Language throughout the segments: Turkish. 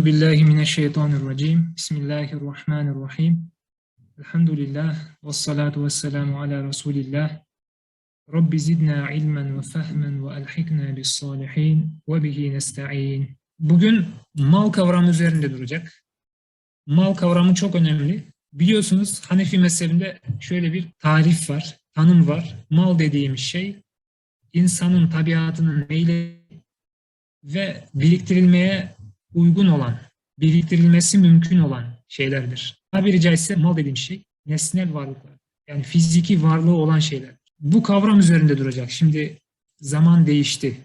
Euzu billahi mineşşeytanirracim. Bismillahirrahmanirrahim. Elhamdülillah ve salatu ve selamu ala Resulillah. Rabbi zidna ilmen ve fehmen ve elhikna bis salihin ve bihi nesta'in. Bugün mal kavramı üzerinde duracak. Mal kavramı çok önemli. Biliyorsunuz Hanefi mezhebinde şöyle bir tarif var, tanım var. Mal dediğimiz şey insanın tabiatının meyle ve biriktirilmeye uygun olan, biriktirilmesi mümkün olan şeylerdir. Tabiri caizse mal dediğim şey nesnel varlıklar. Yani fiziki varlığı olan şeyler. Bu kavram üzerinde duracak. Şimdi zaman değişti.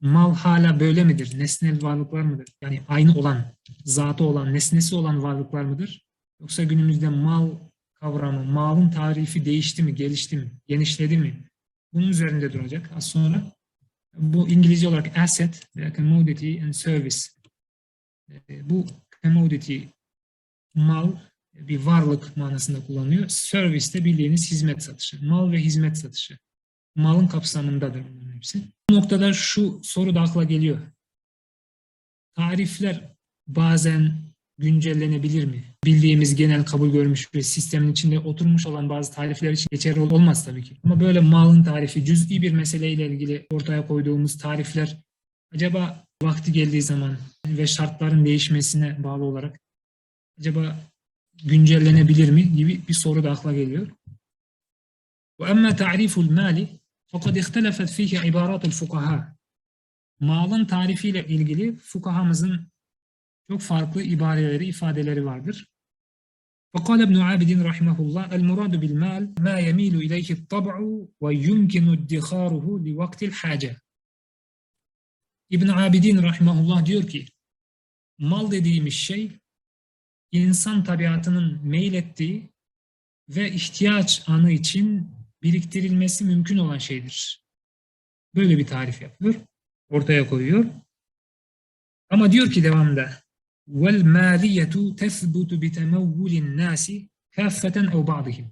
Mal hala böyle midir? Nesnel varlıklar mıdır? Yani aynı olan, zatı olan, nesnesi olan varlıklar mıdır? Yoksa günümüzde mal kavramı, malın tarifi değişti mi, gelişti mi, genişledi mi? Bunun üzerinde duracak az sonra. Bu İngilizce olarak asset, commodity and service. E, Bu commodity mal bir varlık manasında kullanılıyor. Service de bildiğiniz hizmet satışı. Mal ve hizmet satışı. Malın kapsamındadır bunların hepsi. Bu noktada şu soru da akla geliyor. Tarifler bazen güncellenebilir mi? Bildiğimiz genel kabul görmüş ve sistemin içinde oturmuş olan bazı tarifler için geçerli olmaz tabii ki. Ama böyle malın tarifi, cüz'i bir meseleyle ilgili ortaya koyduğumuz tarifler acaba vakti geldiği zaman ve şartların değişmesine bağlı olarak acaba güncellenebilir mi gibi bir soru da akla geliyor. وأما تعريف المال فقد اختلفت فيه عبارات الفقهاء. Malın tarifiyle ilgili fukahamızın çok farklı ibareleri, ifadeleri vardır. وقال ابن عابد رحمه الله المراد بالمال ما يميل إليه الطبع ويمكن ادخاره لوقت الحاجة. İbn Abidin rahimahullah diyor ki mal dediğimiz şey insan tabiatının meylettiği ve ihtiyaç anı için biriktirilmesi mümkün olan şeydir. Böyle bir tarif yapıyor. Ortaya koyuyor. Ama diyor ki maliyetu tethbutu bi temevvulin nasi kaffeten ev ba'dihim.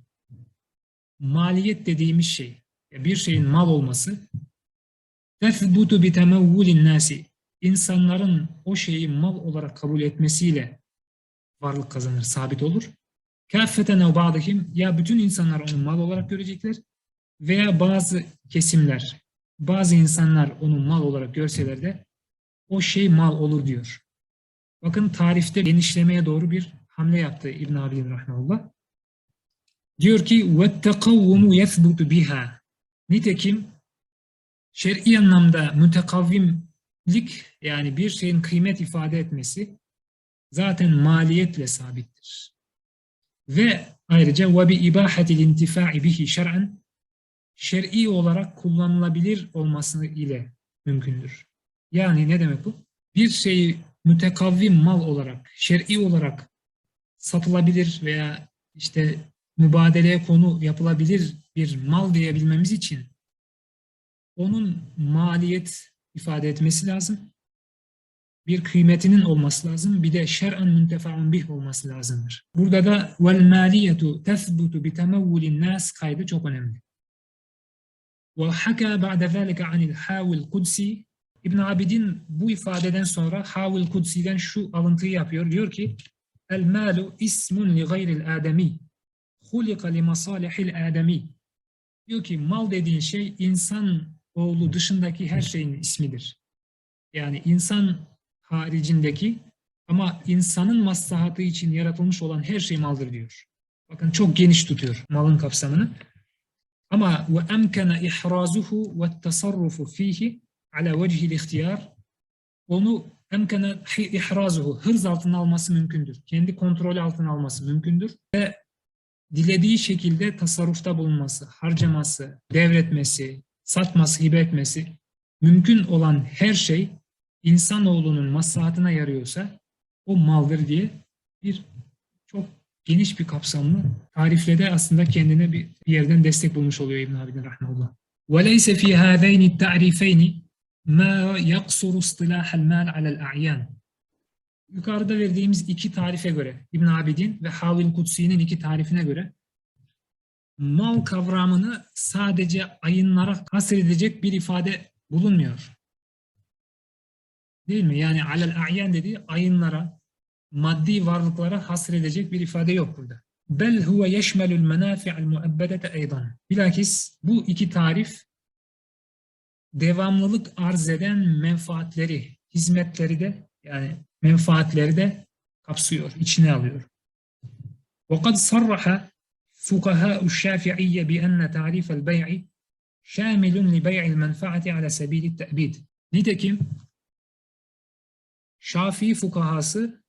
Maliyet dediğimiz şey, bir şeyin mal olması tethbutu bi temevvulin nasi insanların o şeyi mal olarak kabul etmesiyle varlık kazanır, sabit olur. Kaffeten ev ba'dihim ya bütün insanlar onu mal olarak görecekler veya bazı kesimler, bazı insanlar onu mal olarak görseler de o şey mal olur diyor. Bakın tarifte genişlemeye doğru bir hamle yaptı İbn Abidin rahmetullah. Diyor ki وَالتَّقَوُّمُ يَثْبُتُ biha. Nitekim şer'i anlamda mütekavvimlik yani bir şeyin kıymet ifade etmesi zaten maliyetle sabittir. Ve ayrıca ve bi ibahatil intifa'i bihi şer'en şer'i olarak kullanılabilir olması ile mümkündür. Yani ne demek bu? Bir şeyi mütekavvim mal olarak, şer'i olarak satılabilir veya işte mübadeleye konu yapılabilir bir mal diyebilmemiz için onun maliyet ifade etmesi lazım. Bir kıymetinin olması lazım. Bir de şer'an müntefaun bih olması lazımdır. Burada da vel maliyetu tethbutu bi temevvulin nas kaydı çok önemli. Ve haka ba'de zalika anil havil kudsi İbn Abidin bu ifadeden sonra Havil Kudsi'den şu alıntıyı yapıyor. Diyor ki El malu ismun li gayril ademi hulika li masalihil ademi Diyor ki mal dediğin şey insan oğlu dışındaki her şeyin ismidir. Yani insan haricindeki ama insanın maslahatı için yaratılmış olan her şey maldır diyor. Bakın çok geniş tutuyor malın kapsamını. Ama ve emkene ihrazuhu ve tasarrufu fihi ala vecihil ihtiyar onu emkene ihrazuhu hırz altına alması mümkündür. Kendi kontrolü altına alması mümkündür ve dilediği şekilde tasarrufta bulunması, harcaması, devretmesi, satması, hibe etmesi mümkün olan her şey insanoğlunun maslahatına yarıyorsa o maldır diye bir çok geniş bir kapsamlı tarifle de aslında kendine bir yerden destek bulmuş oluyor İbn Abidin rahmetullah. وَلَيْسَ فِي هَذَيْنِ التَّعْرِفَيْنِ ma yaksuru istilahel mal alel a'yan. Yukarıda verdiğimiz iki tarife göre İbn Abidin ve Havil Kutsi'nin iki tarifine göre mal kavramını sadece ayınlara hasredecek bir ifade bulunmuyor. Değil mi? Yani alel a'yan dediği ayınlara, maddi varlıklara hasredecek bir ifade yok burada. Bel huve yeşmelül menafi'al muebbedete eydan. Bilakis bu iki tarif devamlılık arz eden menfaatleri, hizmetleri de yani menfaatleri de kapsıyor, içine alıyor. وقد صرح فقهاء الشافعية بأن تعريف البيع شامل لبيع المنفعة على سبيل التأبيد. Nitekim Şafii fukahası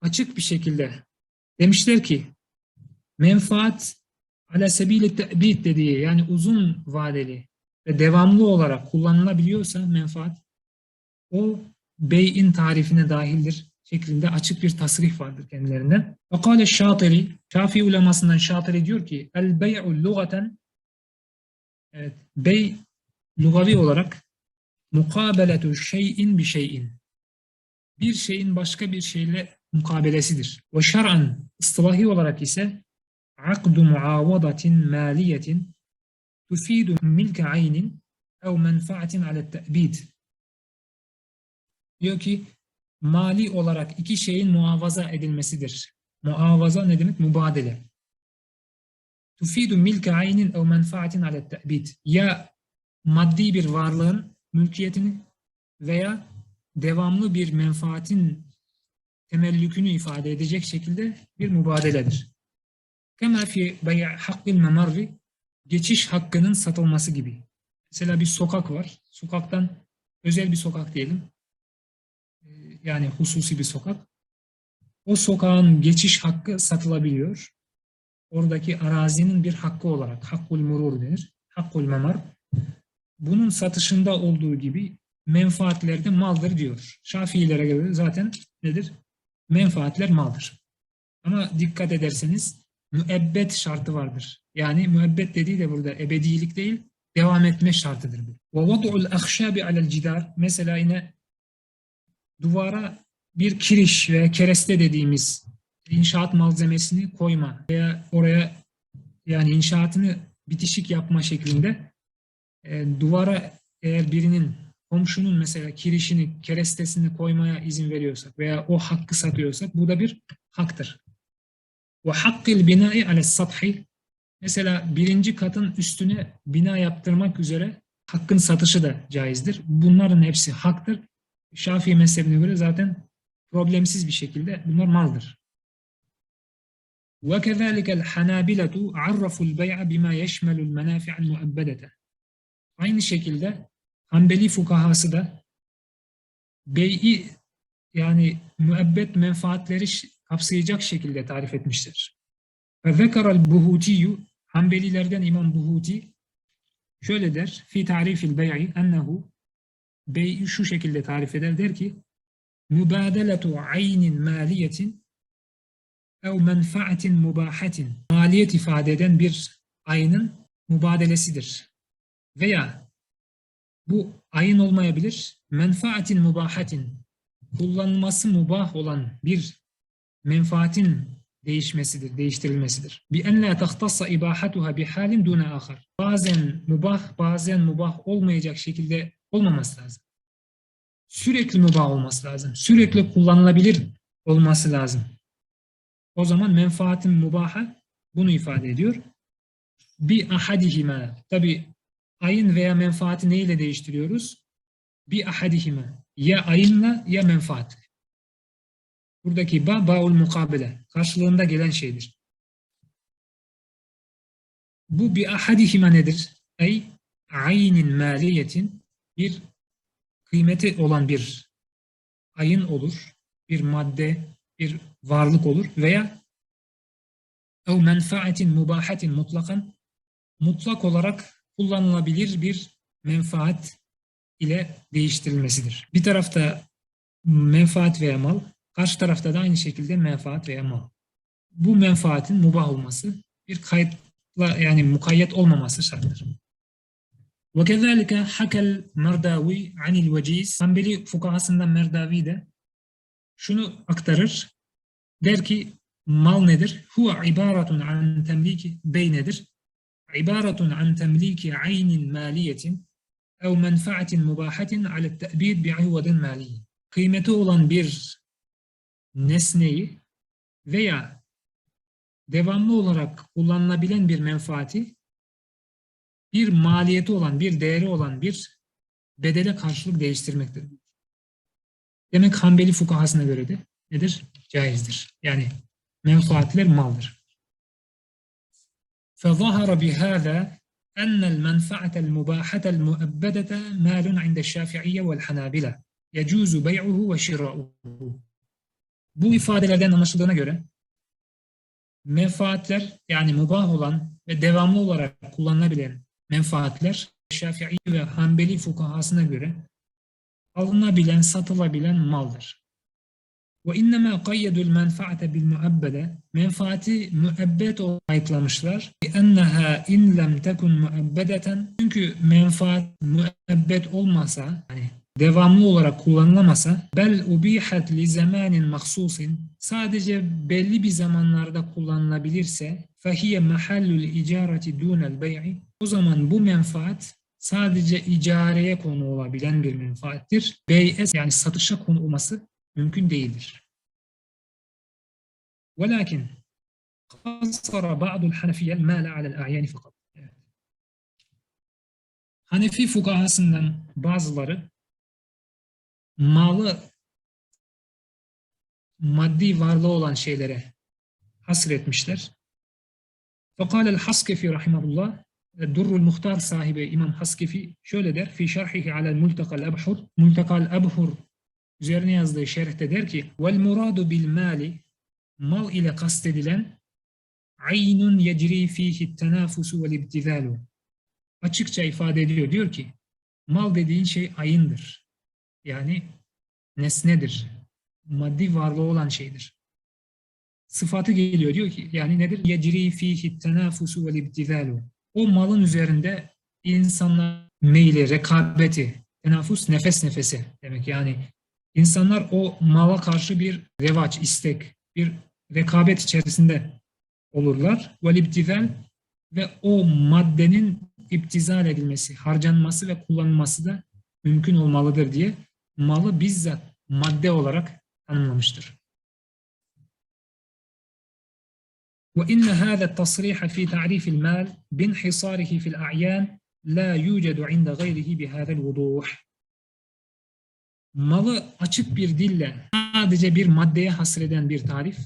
açık bir şekilde demişler ki menfaat ala sebili te'bid dediği yani uzun vadeli ve devamlı olarak kullanılabiliyorsa menfaat o bey'in tarifine dahildir şeklinde açık bir tasrih vardır kendilerinden. Fakale Şatiri, Şafii ulemasından Şatiri diyor ki el bey'u lugaten evet, bey lugavi olarak mukabeletu şeyin bir şeyin bir şeyin başka bir şeyle mukabelesidir. Ve şer'an ıstılahi olarak ise akdu muavadatin maliyetin tufidu milke aynin ev menfaatin ale te'bid. Diyor ki mali olarak iki şeyin muhafaza edilmesidir. Muhafaza ne demek? Mübadele. Tufidu milke aynin ev menfaatin ale te'bid. Ya maddi bir varlığın mülkiyetini veya devamlı bir menfaatin temellükünü ifade edecek şekilde bir mübadeledir. Kema fi bey' hakkil memarri geçiş hakkının satılması gibi. Mesela bir sokak var. Sokaktan özel bir sokak diyelim. Yani hususi bir sokak. O sokağın geçiş hakkı satılabiliyor. Oradaki arazinin bir hakkı olarak hakkul murur denir. Hakkul memar. Bunun satışında olduğu gibi menfaatler de maldır diyor. Şafiilere göre zaten nedir? Menfaatler maldır. Ama dikkat ederseniz müebbet şartı vardır. Yani müebbet dediği de burada ebedilik değil, devam etme şartıdır bu. Vad'ul ahşabi alel cidar mesela yine duvara bir kiriş veya kereste dediğimiz inşaat malzemesini koyma veya oraya yani inşaatını bitişik yapma şeklinde e, duvara eğer birinin komşunun mesela kirişini, kerestesini koymaya izin veriyorsak veya o hakkı satıyorsak bu da bir haktır. Ve hakkil binai ale sathi mesela birinci katın üstüne bina yaptırmak üzere hakkın satışı da caizdir. Bunların hepsi haktır. Şafii mezhebine göre zaten problemsiz bir şekilde bunlar maldır. وكذلك الحنابلة عرفوا البيع بما يشمل المنافع المؤبدة. Aynı şekilde Hanbeli fukahası da bey'i yani müebbet menfaatleri kapsayacak şekilde tarif etmiştir. Ve zekaral buhutiyu Hanbelilerden İmam Buhuti şöyle der fi tarifil bey'i ennehu bey'i şu şekilde tarif eder der ki mübadeletu aynin maliyetin ev menfaatin mubahatin maliyet ifade eden bir ayının mübadelesidir. Veya bu ayın olmayabilir. Menfaatin mubahatin kullanılması mubah olan bir menfaatin değişmesidir, değiştirilmesidir. Bi en la tahtassa ibahatuha bi halin duna ahar. Bazen mubah, bazen mubah olmayacak şekilde olmaması lazım. Sürekli mubah olması lazım. Sürekli kullanılabilir olması lazım. O zaman menfaatin mubaha bunu ifade ediyor. Bi ahadihima. Tabi ayın veya menfaati neyle değiştiriyoruz? Bir ahadihime. Ya ayınla ya menfaat. Buradaki ba, ba'ul mukabele. Karşılığında gelen şeydir. Bu bir ahadihime nedir? Ey aynin maliyetin bir kıymeti olan bir ayın olur. Bir madde, bir varlık olur veya ev menfaatin mubahatin mutlakan mutlak olarak kullanılabilir bir menfaat ile değiştirilmesidir. Bir tarafta menfaat veya mal, karşı tarafta da aynı şekilde menfaat veya mal. Bu menfaatin mubah olması bir kayıtla yani mukayyet olmaması şarttır. وَكَذَٰلِكَ حَكَ الْمَرْدَاوِي عَنِ الْوَجِيزِ Hanbeli fukahasından Merdavi de şunu aktarır. Der ki mal nedir? Huve ibaratun an temliki bey nedir? عبارة عن تمليك عين مالية أو منفعة مباحة على التأبيد بعوض مالي. kıymeti olan bir nesneyi veya devamlı olarak kullanılabilen bir menfaati bir maliyeti olan, bir değeri olan bir bedele karşılık değiştirmektir. Demek Hanbeli fukahasına göre de nedir? Caizdir. Yani menfaatler maldır. فظهر بهذا أن المنفعة المباحة المؤبدة مال عند الشافعية والحنابلة يجوز بيعه وشراؤه. Bu ifadelerden anlaşıldığına göre menfaatler yani mubah olan ve devamlı olarak kullanılabilen menfaatler Şafii ve Hanbeli fukahasına göre alınabilen, satılabilen maldır. Ve innema kayyedul menfaate bil muabbede menfaati müebbet olarak ayıklamışlar. Enneha in lem tekun müebbedeten çünkü menfaat müebbet olmasa yani devamlı olarak kullanılamasa bel ubihat li zamanin mahsusin sadece belli bir zamanlarda kullanılabilirse fehiye mahallul icareti dunel bey'i o zaman bu menfaat sadece icareye konu olabilen bir menfaattir. Bey'e yani satışa konu olması mümkün değildir. Velakin kasara ba'dul hanefiyyel mâle alel a'yani fakat. Hanefi fukahasından bazıları malı maddi varlığı olan şeylere hasretmişler. Fekal el Haskifi rahimahullah e, Durrul Muhtar sahibi İmam Haskifi şöyle der. Fi şerhihi alel multakal ebhur. Multakal ebhur üzerine yazdığı şerhte der ki vel muradu bil mali mal ile kastedilen aynun yecri fihi tenafusu vel ibtidalu açıkça ifade ediyor. Diyor ki mal dediğin şey ayındır. Yani nesnedir. Maddi varlığı olan şeydir. Sıfatı geliyor diyor ki yani nedir? Yecri fihi tenafusu vel ibtizalu o malın üzerinde insanlar meyli, rekabeti, tenafus nefes nefese demek yani insanlar o mala karşı bir revaç, istek, bir rekabet içerisinde olurlar. Vel ve o maddenin iptizal edilmesi, harcanması ve kullanılması da mümkün olmalıdır diye malı bizzat madde olarak tanımlamıştır. وإن هذا التصريح في تعريف المال بانحصاره في الأعيان لا يوجد عند غيره بهذا الوضوح. Malı açık bir dille sadece bir maddeye hasreden bir tarif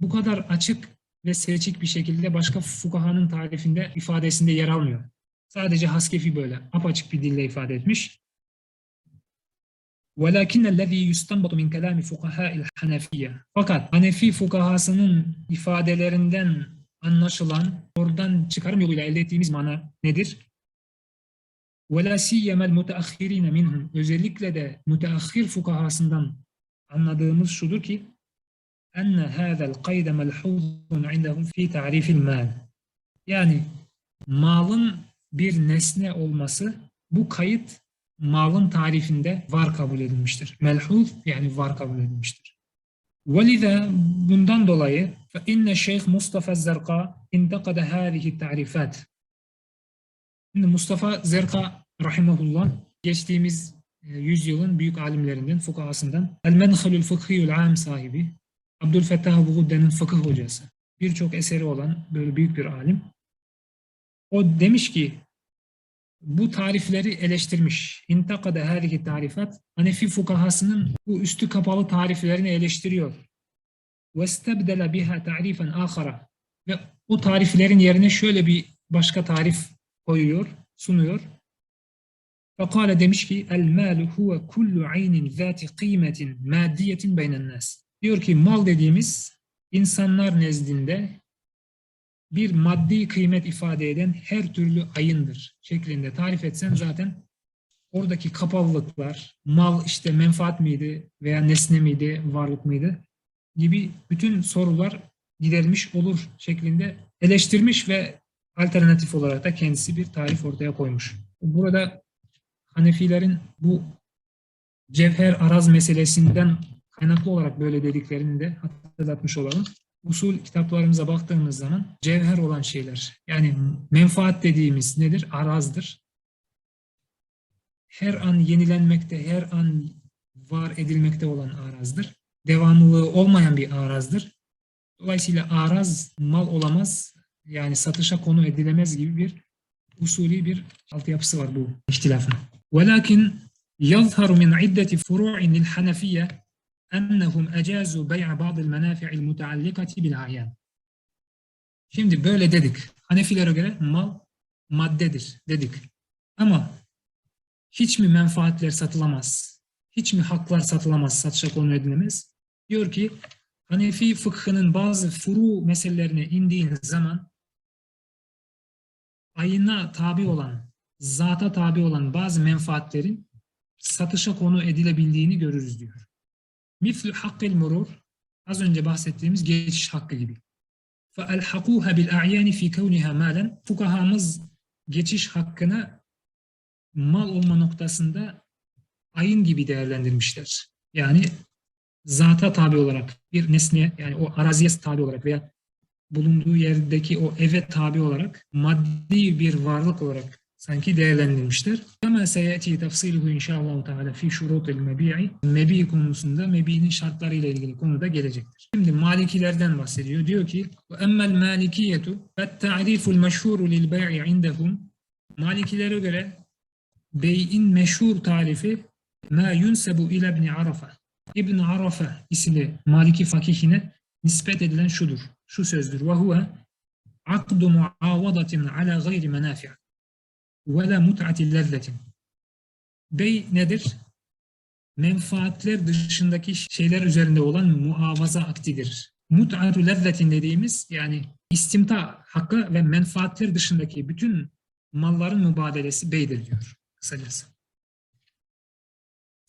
bu kadar açık ve seçik bir şekilde başka fukahanın tarifinde ifadesinde yer almıyor. Sadece Haskefi böyle apaçık bir dille ifade etmiş. وَلَكِنَّ الَّذ۪ي يُسْتَنْبَطُ مِنْ كَلَامِ فُقَهَاءِ الْحَنَفِيَّةِ Fakat Hanefi fukahasının ifadelerinden anlaşılan, oradan çıkarım yoluyla elde ettiğimiz mana nedir? وَلَا سِيَّمَا الْمُتَأَخِّرِينَ مِنْهُمْ Özellikle de müteahhir fukahasından anladığımız şudur ki اَنَّ هَذَا الْقَيْدَ مَلْحُوظٌ عِنْدَهُمْ فِي تَعْرِيفِ الْمَالِ Yani malın bir nesne olması bu kayıt malın tarifinde var kabul edilmiştir. Melhuz yani var kabul edilmiştir. وَلِذَا bundan dolayı فَاِنَّ Şeyh Mustafa Zerka intakada hâzihi tarifat. Şimdi Mustafa Zerka rahimahullah geçtiğimiz yüzyılın büyük alimlerinden, fukahasından El-Menhalül Fıkhiyül Am sahibi Abdülfettah Buğudde'nin fıkıh hocası. Birçok eseri olan böyle büyük bir alim. O demiş ki bu tarifleri eleştirmiş. İntakada hâlihi tarifat. Hanefi fukahasının bu üstü kapalı tariflerini eleştiriyor. وَاسْتَبْدَلَ biha tarifen ahara. Ve o tariflerin yerine şöyle bir başka tarif koyuyor, sunuyor. Fekale demiş ki el malu huve kullu aynin zati kıymetin maddiyetin beynen nas. Diyor ki mal dediğimiz insanlar nezdinde bir maddi kıymet ifade eden her türlü ayındır şeklinde tarif etsen zaten oradaki kapalılıklar, mal işte menfaat miydi veya nesne miydi, varlık mıydı gibi bütün sorular giderilmiş olur şeklinde eleştirmiş ve alternatif olarak da kendisi bir tarif ortaya koymuş. Burada Hanefilerin bu cevher araz meselesinden kaynaklı olarak böyle dediklerini de hatırlatmış olalım usul kitaplarımıza baktığımız zaman cevher olan şeyler yani menfaat dediğimiz nedir? Arazdır. Her an yenilenmekte, her an var edilmekte olan arazdır. Devamlılığı olmayan bir arazdır. Dolayısıyla araz mal olamaz, yani satışa konu edilemez gibi bir usulü bir altyapısı var bu ihtilafın. Velakin yazharu min iddeti furu'in lil hanefiyye ennehum ecazu bey'a ba'dil menafi'il muteallikati bil ayan. Şimdi böyle dedik. Hanefilere göre mal maddedir dedik. Ama hiç mi menfaatler satılamaz? Hiç mi haklar satılamaz, satışa konu edilemez? Diyor ki Hanefi fıkhının bazı furu meselelerine indiğin zaman ayına tabi olan, zata tabi olan bazı menfaatlerin satışa konu edilebildiğini görürüz diyor. Miflü hakkil murur, az önce bahsettiğimiz geçiş hakkı gibi. فَأَلْحَقُوهَا بِالْاَعْيَانِ فِي كَوْنِهَا مَالًا Fukahamız geçiş hakkına mal olma noktasında ayın gibi değerlendirmişler. Yani zata tabi olarak bir nesne yani o araziye tabi olarak veya bulunduğu yerdeki o eve tabi olarak maddi bir varlık olarak sanki değerlendirmişler. Ama seyati tafsiluhu inşallah teala fi şurutul mebi'i mebi konusunda mebi'nin şartlarıyla ilgili konuda gelecektir. Şimdi malikilerden bahsediyor. Diyor ki emmel malikiyetu fet ta'riful meşhur lil bey'i indehum Malikilere göre bey'in meşhur tarifi ma yunsebu ila ibn Arafa. İbn Arafa isimli Maliki fakihine nispet edilen şudur. Şu sözdür. Ve huve akdu muavadatin ala gayri menafi' ve la mut'ati lezzetin. Bey nedir? Menfaatler dışındaki şeyler üzerinde olan muavaza aktidir. Mut'atu lezzetin dediğimiz yani istimta hakkı ve menfaatler dışındaki bütün malların mübadelesi beydir diyor kısacası.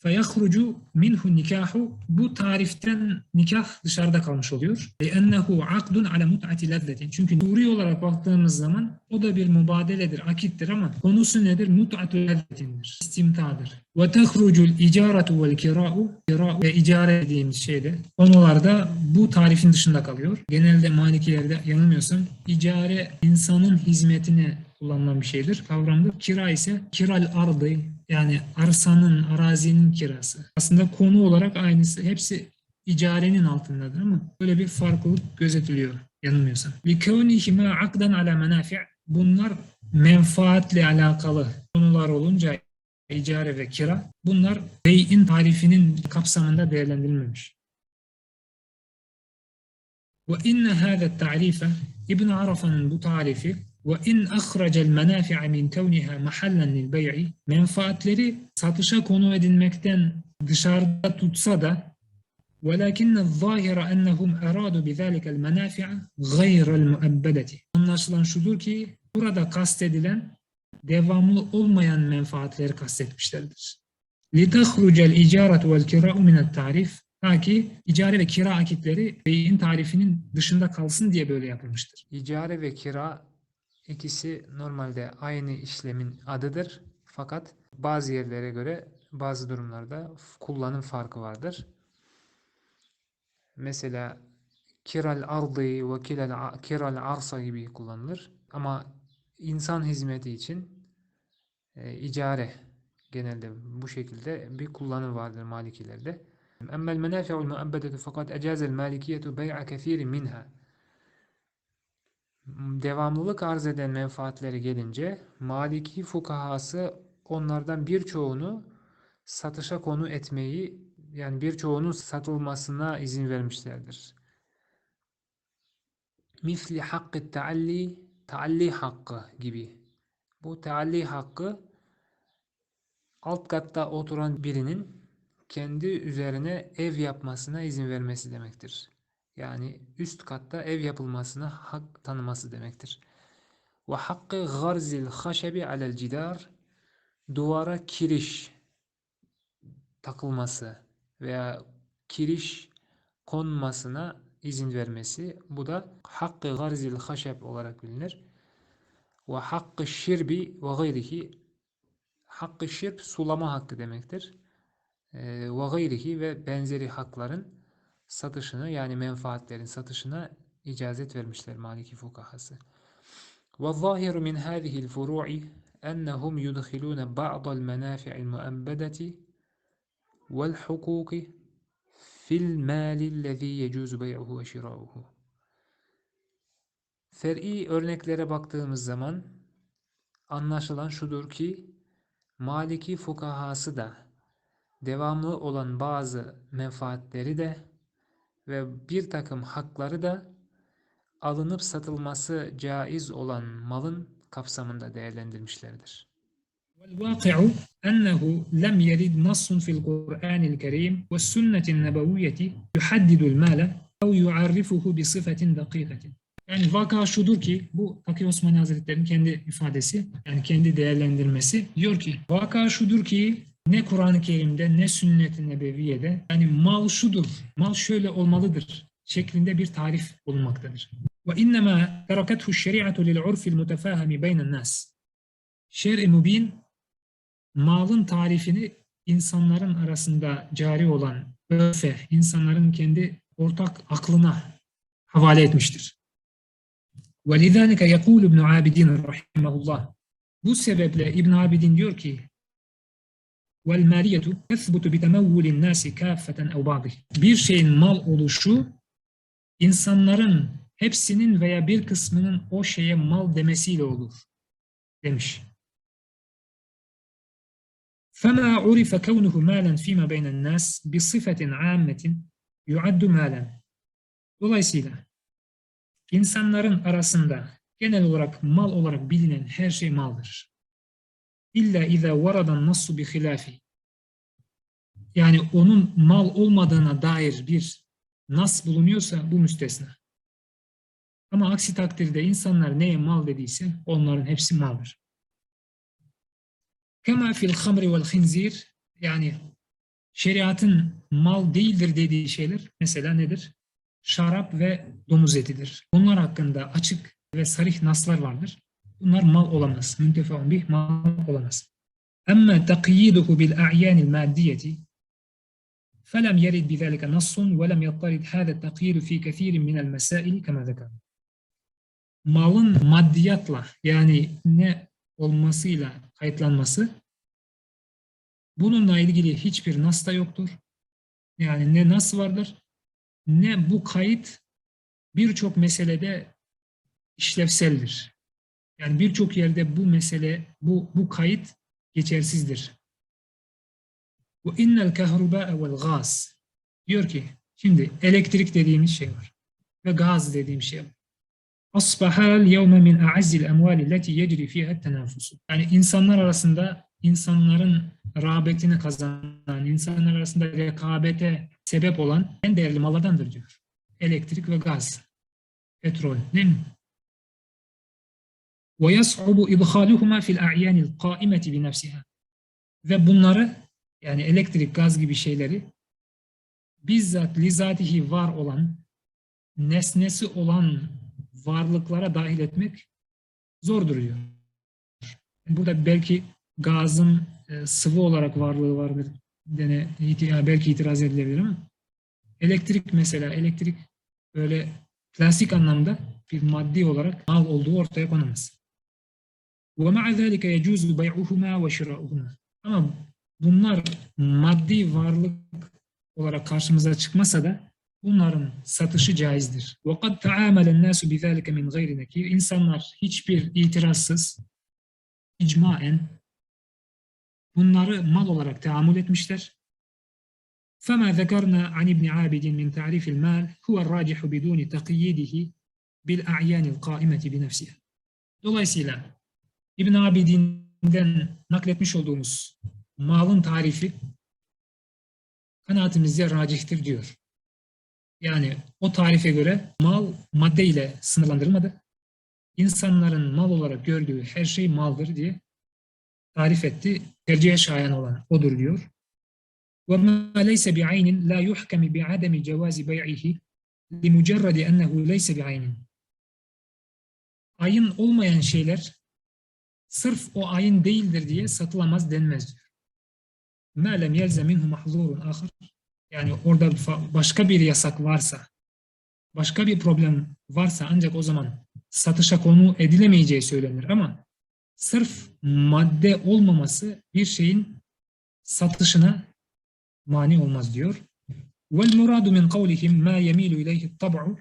فَيَخْرُجُ minhu nikahu Bu tariften nikah dışarıda kalmış oluyor. لِأَنَّهُ عَقْدٌ عَلَى مُتْعَةِ لَذَّةٍ Çünkü nuri olarak baktığımız zaman o da bir mübadeledir, akittir ama konusu nedir? مُتْعَةُ لَذَّةٍdir, istimtadır. وَتَخْرُجُ الْاِجَارَةُ وَالْكِرَاءُ Kira ve icare dediğimiz şeyde konularda bu tarifin dışında kalıyor. Genelde Malikilerde yanılmıyorsam icare insanın hizmetine kullanılan bir şeydir, kavramdır. Kira ise kiral ardı yani arsanın, arazinin kirası. Aslında konu olarak aynısı. Hepsi icarenin altındadır ama böyle bir farklılık gözetiliyor yanılmıyorsam. لِكَوْنِهِمَا akdan ala menafi' Bunlar menfaatle alakalı konular olunca icare ve kira bunlar bey'in tarifinin kapsamında değerlendirilmemiş. Ve inne hâze tarife İbn Arafa'nın bu tarifi وَاِنْ اَخْرَجَ الْمَنَافِعَ مِنْ كَوْنِهَا مَحَلًّا لِلْبَيْعِ Menfaatleri satışa konu edilmekten dışarıda tutsa da وَلَكِنَّ الظَّاهِرَ أَنَّهُمْ اَرَادُوا بِذَٰلِكَ الْمَنَافِعَ غَيْرَ الْمُؤَبَّدَةِ Anlaşılan şudur ki burada kastedilen devamlı olmayan menfaatleri kastetmişlerdir. لِتَخْرُجَ الْاِجَارَةُ وَالْكِرَاءُ مِنَ التَّعْرِفِ Ta ki icare ve kira akitleri beyin tarifinin dışında kalsın diye böyle yapılmıştır. İcare ve kira ikisi normalde aynı işlemin adıdır. Fakat bazı yerlere göre bazı durumlarda kullanım farkı vardır. Mesela kiral ardı ve kiral, kiral arsa gibi kullanılır. Ama insan hizmeti için e, icare genelde bu şekilde bir kullanım vardır Malikilerde. Emmel menafi'ul muabbedetu fakat ecazel malikiyetu bey'a kethirin minha. Devamlılık arz eden menfaatleri gelince Maliki fukahası onlardan birçoğunu satışa konu etmeyi yani birçoğunun satılmasına izin vermişlerdir. Misli hakkı taalli, taalli hakkı gibi. Bu taalli hakkı alt katta oturan birinin kendi üzerine ev yapmasına izin vermesi demektir. Yani üst katta ev yapılmasına hak tanıması demektir. Ve hakkı garzil haşebi alel cidar duvara kiriş takılması veya kiriş konmasına izin vermesi. Bu da hakkı garzil haşeb olarak bilinir. Ve hakkı şirbi ve gayrihi hakkı şirb sulama hakkı demektir. Ve gayrihi ve benzeri hakların satışını yani menfaatlerin satışına icazet vermişler Maliki fukahası. وَالظَّاهِرُ مِنْ هَذِهِ الْفُرُوعِ أَنَّهُمْ يُدْخِلُونَ بَعْضَ الْمَنَافِعِ الْمُؤَبَّدَةِ والحقوق في المال الذي يجوز بيعه وشراؤه. Fer'i örneklere baktığımız zaman anlaşılan şudur ki Maliki fukahası da devamlı olan bazı menfaatleri de ve bir takım hakları da alınıp satılması caiz olan malın kapsamında değerlendirmişlerdir. والواقع أنه لم يرد نص في القرآن الكريم والسنة النبوية يحدد المال أو يعرفه بصفة دقيقة. Yani vaka şudur ki bu Taki Osmani Hazretleri'nin kendi ifadesi yani kendi değerlendirmesi diyor ki vaka şudur ki ne Kur'an-ı Kerim'de ne sünnet-i nebeviyede yani mal şudur, mal şöyle olmalıdır şeklinde bir tarif bulunmaktadır. Ve innema terakethu şeriatü lil urfil mutefahimi beynen nas. Şer-i mübin malın tarifini insanların arasında cari olan örfe, insanların kendi ortak aklına havale etmiştir. وَلِذَٰلِكَ يَقُولُ ابْنُ عَابِدِينَ رَحِمَهُ اللّٰهِ Bu sebeple İbn Abidin diyor ki وَالْمَالِيَةُ تَثْبُتُ بِتَمَوُّلِ النَّاسِ كَافَّةً اَوْ بَعْضِهِ Bir şeyin mal oluşu insanların hepsinin veya bir kısmının o şeye mal demesiyle olur demiş. فما عرف كونه مالا فيما بين الناس بصفة عامة يعد مالا. Dolayısıyla insanların arasında genel olarak mal olarak bilinen her şey maldır. İlla iza varadan nassu bi hilafi. Yani onun mal olmadığına dair bir nas bulunuyorsa bu müstesna. Ama aksi takdirde insanlar neye mal dediyse onların hepsi maldır. Kema fil hamri vel khinzir yani şeriatın mal değildir dediği şeyler mesela nedir? Şarap ve domuz etidir. Bunlar hakkında açık ve sarih naslar vardır. Bunlar mal olamaz. Müntefaun bih mal olamaz. Amma taqyiduhu bil a'yanil maddiyeti فلم يرد بذلك نص ولم يضطرد هذا التقييد في كثير من المسائل كما ذكر. Malın maddiyatla yani ne olmasıyla kayıtlanması bununla ilgili hiçbir nas da yoktur. Yani ne nas vardır ne bu kayıt birçok meselede işlevseldir. Yani birçok yerde bu mesele, bu, bu kayıt geçersizdir. Bu innel kahruba vel gaz. Diyor ki, şimdi elektrik dediğimiz şey var ve gaz dediğim şey var. Asbahal yevme min a'azzil emvali leti yecri fiha tenafusu. Yani insanlar arasında insanların rağbetini kazanan, insanlar arasında rekabete sebep olan en değerli mallardandır diyor. Elektrik ve gaz, petrol değil mi? وَيَصْعُبُ إِدْخَالُهُمَا فِي الْاَعْيَانِ الْقَائِمَةِ بِنَفْسِهَا Ve bunları yani elektrik, gaz gibi şeyleri bizzat lizatihi var olan, nesnesi olan varlıklara dahil etmek zordur diyor. Burada belki gazın e, sıvı olarak varlığı vardır dene iti- belki itiraz edilebilir ama elektrik mesela elektrik böyle klasik anlamda bir maddi olarak mal olduğu ortaya konamaz. وَمَعَ ذَٰلِكَ يَجُوزُ بَيْعُهُمَا وَشِرَاؤُهُمَا Ama bunlar maddi varlık olarak karşımıza çıkmasa da bunların satışı caizdir. وَقَدْ تَعَامَلَ النَّاسُ بِذَٰلِكَ مِنْ غَيْرِ نَكِيرٍ İnsanlar hiçbir itirazsız, icmaen bunları mal olarak teamül etmişler. فما ذكرنا عن ابن عابد من تعريف المال هو الراجح بدون تقييده بالأعيان القائمة بنفسها. Dolayısıyla İbn Abidin'den nakletmiş olduğumuz malın tarifi kanaatimizce racihtir diyor. Yani o tarife göre mal madde ile sınırlandırılmadı. İnsanların mal olarak gördüğü her şey maldır diye tarif etti. Tercihe şayan olan odur diyor. وَمَا لَيْسَ بِعَيْنٍ لَا يُحْكَمِ بِعَدَمِ جَوَازِ بَيْعِهِ لِمُجَرَّدِ أَنَّهُ لَيْسَ بِعَيْنٍ Ayın olmayan şeyler sırf o ayın değildir diye satılamaz denmez diyor. مَا لَمْ يَلْزَ مِنْهُ مَحْظُورٌ آخر Yani orada fa- başka bir yasak varsa, başka bir problem varsa ancak o zaman satışa konu edilemeyeceği söylenir ama sırf madde olmaması bir şeyin satışına mani olmaz diyor. Vel muradu min kavlihim ma yemilu ileyhi tab'u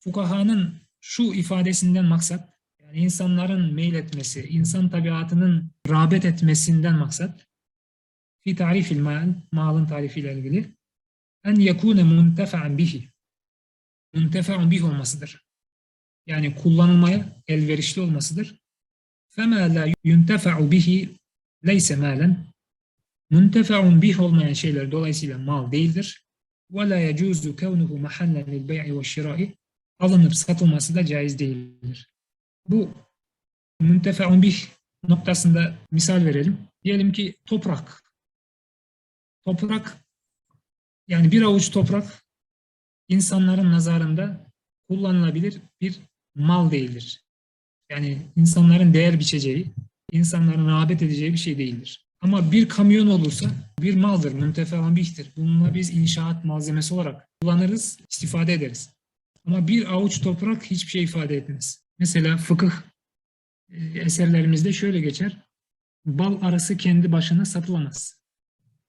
Fukahanın şu ifadesinden maksat yani insanların meyletmesi, insan tabiatının rağbet etmesinden maksat fi tarifil mal, malın tarifiyle ilgili en yekune muntefa'an bihi muntefa'un bihi olmasıdır. Yani kullanılmaya elverişli olmasıdır. فَمَا لَا يُنْتَفَعُ bihi leyse malen muntefa'un bih olmayan şeyler dolayısıyla mal değildir. وَلَا يَجُوزُ كَوْنُهُ مَحَلًّا لِلْبَيْعِ وَالشِّرَاءِ alınıp satılması da caiz değildir. Bu müntefeun bih noktasında misal verelim. Diyelim ki toprak. Toprak yani bir avuç toprak insanların nazarında kullanılabilir bir mal değildir. Yani insanların değer biçeceği, insanların rağbet edeceği bir şey değildir. Ama bir kamyon olursa bir maldır, müntefeun bihtir. Bununla biz inşaat malzemesi olarak kullanırız, istifade ederiz. Ama bir avuç toprak hiçbir şey ifade etmez. Mesela fıkıh e, eserlerimizde şöyle geçer. Bal arası kendi başına satılamaz.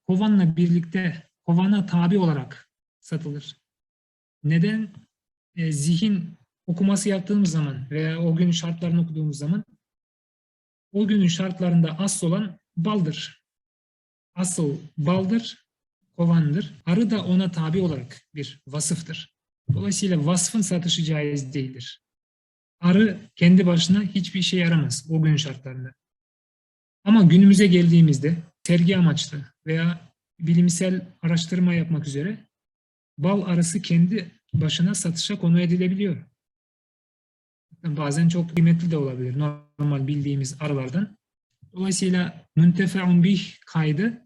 Kovanla birlikte, kovana tabi olarak satılır. Neden? E, zihin okuması yaptığımız zaman veya o günün şartlarını okuduğumuz zaman o günün şartlarında asıl olan baldır. Asıl baldır, kovandır. Arı da ona tabi olarak bir vasıftır. Dolayısıyla vasfın satışı caiz değildir. Arı kendi başına hiçbir işe yaramaz o gün şartlarında. Ama günümüze geldiğimizde sergi amaçlı veya bilimsel araştırma yapmak üzere bal arısı kendi başına satışa konu edilebiliyor. Bazen çok kıymetli de olabilir normal bildiğimiz arılardan. Dolayısıyla müntefeun bih kaydı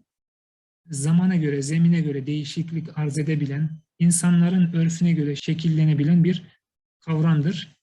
zamana göre, zemine göre değişiklik arz edebilen, insanların örfüne göre şekillenebilen bir kavramdır.